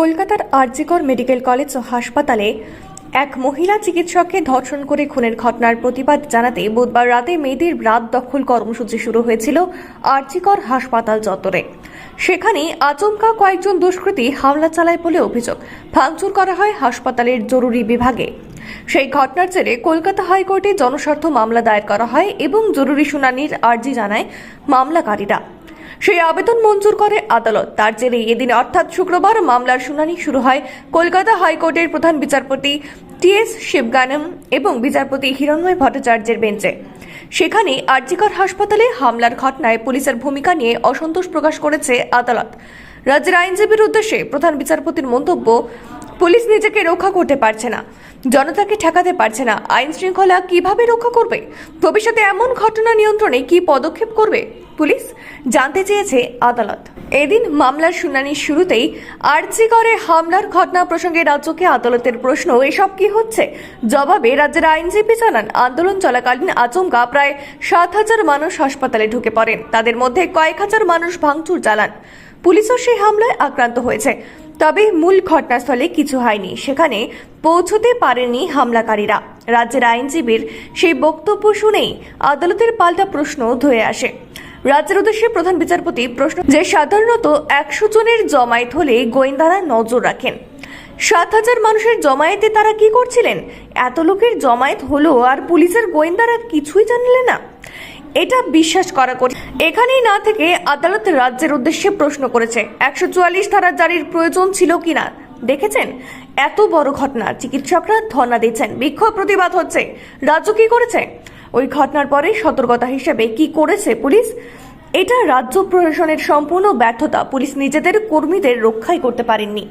কলকাতার RG Kar medical college ও হাসপাতালে এক মহিলা চিকিৎসককে ধর্ষণ করে খুনের ঘটনার প্রতিবাদ জানাতে বুধবার রাতে মেয়েদের রাত দখল কর্মসূচি শুরু হয়েছিল আরজিকর হাসপাতাল চত্বরে। সেখানে আচমকা কয়েকজন দুষ্কৃতী হামলা চালায় বলে অভিযোগ। ভাঙচুর করা হয় হাসপাতালের জরুরি বিভাগে। সেই ঘটনার জেরে কলকাতা হাইকোর্টে জনস্বার্থ মামলা দায়ের করা হয় এবং জরুরি শুনানির আর্জি জানায় মামলাকারীরা। সেই আবেদন মঞ্জুর করে আদালত। তার জেরে এদিন অর্থাৎ শুক্রবার মামলার শুনানি শুরু হয় কলকাতা হাইকোর্টের প্রধান বিচারপতি টি এস শিবগানম এবং বিচারপতি হিরণময় ভট্টাচার্যের বেঞ্চে। সেখানে আরজিকর হাসপাতালে হামলার ঘটনায় পুলিশের ভূমিকা নিয়ে অসন্তোষ প্রকাশ করেছে আদালত। রাজ্যের আইনজীবীর উদ্দেশ্যে প্রধান বিচারপতির মন্তব্য, পুলিশ নিজেকে রক্ষা করতে পারছে না। জনতাকে ঠেকাতে পারছে না। আইন শৃঙ্খলা কীভাবে রক্ষা করবে? ভবিষ্যতে এমন ঘটনা নিয়ন্ত্রণে কি পদক্ষেপ করবে? পুলিশ জানতে চেয়েছে আদালত। এদিন মামলার শুনানির শুরুতেই আরজি করে হামলার ঘটনা প্রসঙ্গে রাজ্যকে আদালতের প্রশ্ন, এসব কি হচ্ছে? জবাবে রাজ্যের আইনজীবী জানান, আন্দোলন চলাকালীন আচমকা প্রায় সাত হাজার মানুষ হাসপাতালে ঢুকে পড়েন। তাদের মধ্যে কয়েক হাজার মানুষ ভাঙচুর চালান। পুলিশও সেই হামলায় আক্রান্ত হয়েছে। তবে মূল ঘটনাস্থলে কিছু হয়নি। সেখানে পৌঁছতে পারেনি হামলাকারীরা। রাজ্যের আইনজীবীর সেই বক্তব্য শুনেই আদালতের পাল্টা প্রশ্ন ধয়ে আসে। রাজ্যের উদ্দেশ্যে প্রধান বিচারপতি প্রশ্ন যে সাধারণত একশো জনের জমায়েত হলে গোয়েন্দারা নজর রাখেন। সাত হাজার মানুষের জমায়েতে তারা কি করছিলেন? এত লোকের জমায়েত হলো আর পুলিশের গোয়েন্দারা কিছুই জানলেন না। এটা বিশ্বাস করা কঠিন। এখানেই না থেকে আদালত রাজ্যের উদ্দেশ্যে প্রশ্ন করেছে, একশো চুয়াল্লিশ ধারা জারির প্রয়োজন ছিল কিনা? দেখেছেন? এত বড় ঘটনা। চিকিৎসকরা ধর্ণা দিচ্ছেন। বিক্ষোভ প্রতিবাদ হচ্ছে। রাজ্য কি করেছে? ওই ঘটনার পরে সতর্কতা হিসেবে কি করেছে পুলিশ? এটা রাজ্য প্রশাসনের সম্পূর্ণ ব্যর্থতা। পুলিশ নিজেদের কর্মীদের রক্ষাই করতে পারেননি।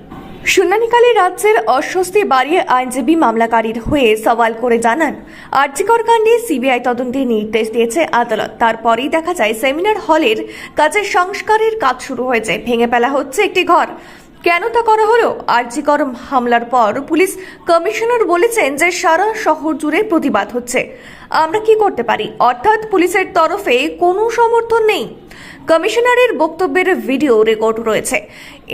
শুনানিকালে রাজ্যের অস্বস্তি বাড়িয়ে আইনজীবী মামলাকারীর হয়ে সওয়াল করে জানান আর্যিকর কাণ্ডে সিবিআই তদন্তের নির্দেশ দিয়েছে আদালত। তারপরেই দেখা যায়, সেমিনার হলের কাজের সংস্কারের কাজ শুরু হয়েছে। ভেঙে ফেলা হচ্ছে একটি ঘর। কেন তা করা হলো? আরজিকর হামলার পর পুলিশ কমিশনার বলেছেন যে সারা শহর জুড়ে প্রতিবাদ হচ্ছে। আমরা কি করতে পারি? অর্থাৎ পুলিশের তরফে কোনো সমর্থন নেই। কমিশনারের বক্তব্যের ভিডিও রেকর্ড রয়েছে।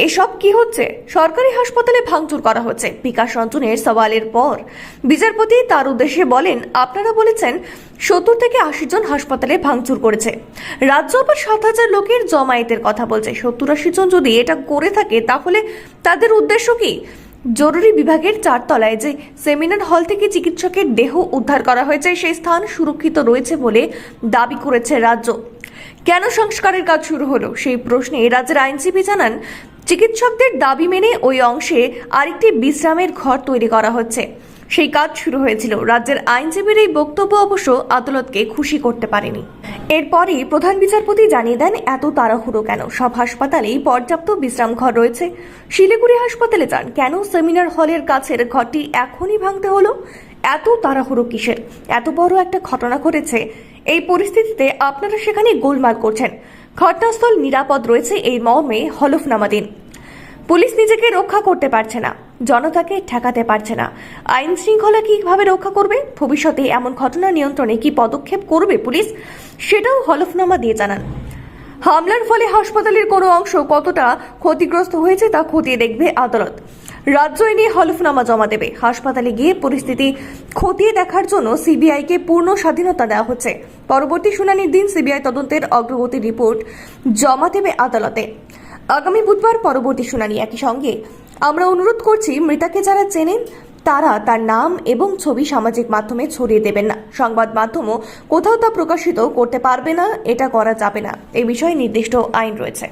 এসব কি হচ্ছে? সরকারি হাসপাতালে ভাঙচুর করা হচ্ছে। বিকাশ রঞ্জনের সওয়ালের পর বিচারপতি তার উদ্দেশ্যে বলেন, আপনারা বলেছেন, সত্তর থেকে আশি জন হাসপাতালে ভাঙচুর করেছে। রাজ্য আবার সাত হাজার লোকের জমায়েতের কথা বলছে। সত্তর আশি জন যদি এটা করে থাকে, তাহলে তাদের উদ্দেশ্য কি? জরুরি বিভাগের চারতলায় যে সেমিনার হল থেকে চিকিৎসকের দেহ উদ্ধার করা হয়েছে, সেই স্থান সুরক্ষিত রয়েছে বলে দাবি করেছে রাজ্য। কেন সংস্কারের কাজ শুরু হলো? সেই প্রশ্নে রাজ্যের আইনজীবী জানান, চিকিৎসকদের দাবি মেনে ওই অংশে আরেকটি বিশ্রামের ঘর তৈরি করা হচ্ছে। সেই কাজ শুরু হয়েছিল। রাজ্যের আইনজীবীর এই বক্তব্য অবশ্য আদালতকে খুশি করতে পারেনি। এরপরই প্রধান বিচারপতি জানিয়ে দেন, এত তাড়াহুড়ো কেন? সব হাসপাতালেই পর্যাপ্ত বিশ্রাম ঘর রয়েছে। শিলিগুড়ি হাসপাতালে যান, কেন সেমিনার হলের কাছের ঘরটি এখনই ভাঙতে হলো? এত তাড়াহুড়ো কিসের? এত বড় একটা ঘটনা ঘটেছে এই পরিস্থিতিতে আপনারা সেখানে গোলমাল করছেন। ঘটনাস্থল নিরাপদ রয়েছে এই মর্মে হলফনামা দিন। পুলিশ নিজেকে রক্ষা করতে পারছে না। জনতাকে ঠেকাতে পারছে না। আইন শৃঙ্খলা কীভাবে রক্ষা করবে? ভবিষ্যতে এমন ঘটনা নিয়ন্ত্রণে কি পদক্ষেপ করবে পুলিশ? সেটাও হলফনামা দিয়ে জানান। হামলার ফলে হাসপাতালের কোনো অংশ কতটা ক্ষতিগ্রস্ত হয়েছে তা খতিয়ে দেখবে আদালত। রাজ্য এ নিয়ে হলফনামা জমা দেবে। হাসপাতালে গিয়ে পরিস্থিতি খতিয়ে দেখার জন্য সিবিআইকে পূর্ণ স্বাধীনতা দেওয়া হচ্ছে। পরবর্তী শুনানির দিন সিবিআই তদন্তের অগ্রগতি রিপোর্ট জমা দেবে আদালতে। আগামী বুধবার পরবর্তী শুনানি একই সঙ্গে। আমরা অনুরোধ করছি, মৃতাকে যারা চেনেন তারা তার নাম এবং ছবি সামাজিক মাধ্যমে ছড়িয়ে দেবেন না। সংবাদ মাধ্যমও কোথাও তা প্রকাশিত করতে পারবে না, এটা করা যাবে না। এ বিষয়ে নির্দিষ্ট আইন রয়েছে।